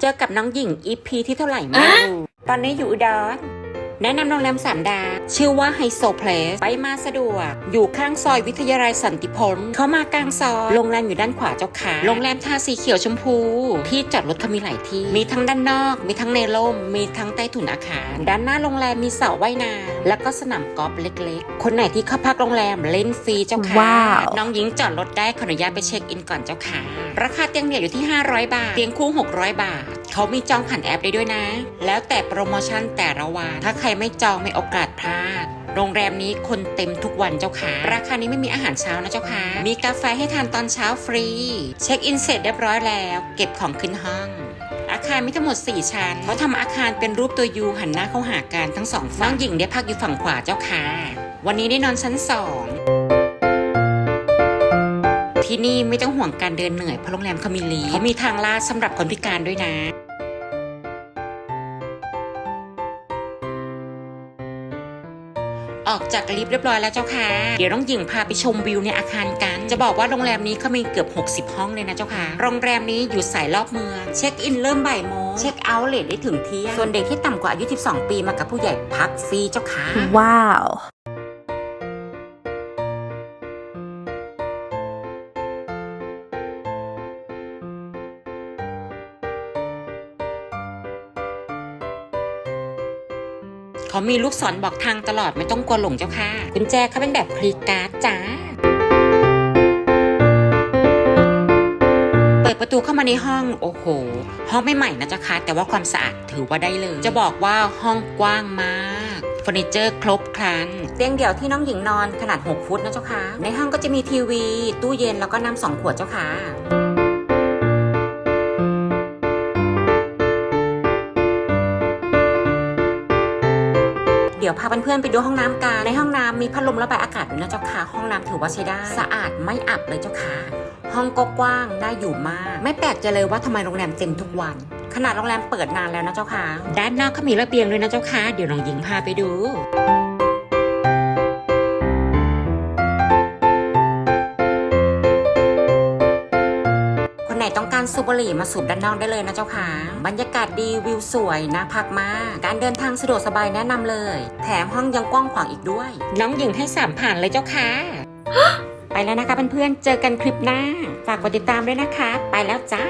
เจอกับน้องหญิง EP ที่เท่าไหร่ไม่รู้ตอนนี้อยู่อุดร แนะนำโรงแรมสามดาวชื่อว่าไฮโซเพลสไปมาสะดวก อยู่ข้างซอยวิทยาลัยสันติพลเข้ามากลางซอยโรงแรมอยู่ด้านขวาเจ้าค่ะโรงแรมทาสีเขียวชมพู ที่จอดรถเขามีหลายที่ มีทั้งด้านนอก มีทั้งในร่ม มีทั้งใต้ถุนอาคาร ด้านหน้าโรงแรมมีสระว่ายน้ำแล้วก็สนามกอล์ฟเล็กๆ คนไหนที่เข้าพักโรงแรมเล่นฟรีเจ้าค่ะว้าวน้องหญิงจอดรถได้ขออนุญาตไปเช็คอินก่อนเจ้าค่ะราคาเตียงเดี่ยวอยู่ที่ 500 บาท เตียงคู่ 600 บาท เขามีจองผ่านแอปได้ด้วยนะ แล้วแต่โปรโมชั่นแต่ละวันถ้าใครไม่จองไม่โอกาสพลาดโรงแรมนี้คนเต็มทุกวันเจ้าค่ะ ราคานี้ไม่มีอาหารเช้านะเจ้าค่ะ มีกาแฟให้ทานตอนเช้าฟรี เช็คอินเสร็จเรียบร้อยแล้ว เก็บของขึ้นห้อง อาคารมีทั้งหมด 4 ชั้น เขาทำอาคารเป็นรูปตัวยูหันหน้าเข้าหากันทั้งสองฝั่งน้องหญิงได้พักอยู่ฝั่งขวาเจ้าค่ะ วันนี้ได้นอนชั้นสองที่นี่ไม่ต้องห่วงการเดินเหนื่อยเพราะโรงแรมเขามีลีเขามีทางลาดสำหรับคนพิการด้วยนะ ออกจากลิฟต์เรียบร้อยแล้วเจ้าค่ะ เดี๋ยวน้องหญิงพาไปชมวิวในอาคารกัน จะบอกว่าโรงแรมนี้เขามีเกือบ 60 ห้องเลยนะเจ้าค่ะ โรงแรมนี้อยู่สายรอบเมือง เช็คอินเริ่มบ่ายโมง เช็คเอาท์เลทได้ถึงเที่ยง ส่วนเด็กที่ต่ำกว่าอายุ 12 ปีมากับผู้ใหญ่พักฟรีเจ้าค่ะ ว้าว เขามีลูกศรบอกทางตลอดไม่ต้องกลัวหลงเจ้าค่ะกุญแจเขาเป็นแบบคลีย์การ์ดจ้าเปิดประตูเข้ามาในห้องโอ้โห ห้องไม่ใหม่นะเจ้าค่ะแต่ว่าความสะอาดถือว่าได้เลย จะบอกว่าห้องกว้างมากเฟอร์นิเจอร์ครบครันเตียงเดี่ยวที่น้องหญิงนอนขนาด 6 ฟุตนะเจ้าค่ะในห้องก็จะมีทีวี ตู้เย็นแล้วก็น้ำสองขวดเจ้าค่ะ ดี๋ยวพาเพื่อนๆไปดูห้องน้ำกันในห้องน้ำมีพัดลมระบายอากาศด้วยนะเจ้าค่ะ ห้องน้ำถือว่าใช้ได้สะอาดไม่อับเลยเจ้าค่ะ ห้องก็กว้างได้อยู่มาก ไม่แปลกใจเลยว่าทำไมโรงแรมเต็มทุกวัน ขนาดโรงแรมเปิดนานแล้วนะเจ้าค่ะ ด้านนอกเขามีระเบียงด้วยนะเจ้าค่ะ เดี๋ยวน้องหญิงพาไปดู นไหนต้องการสูบบุหรี่มาสูบด้านนอกได้เลยนะเจ้าค่ะ บรรยากาศดีวิวสวยนะพักมาก การเดินทางสะดวกสบายแนะนำเลย แถมห้องยังกว้างขวางอีกด้วย น้องหญิงให้สามผ่านเลยเจ้าค่ะ ไปแล้วนะคะเพื่อนๆเจอกันคลิปหน้า ฝากกดติดตามด้วยนะคะ ไปแล้วจ้า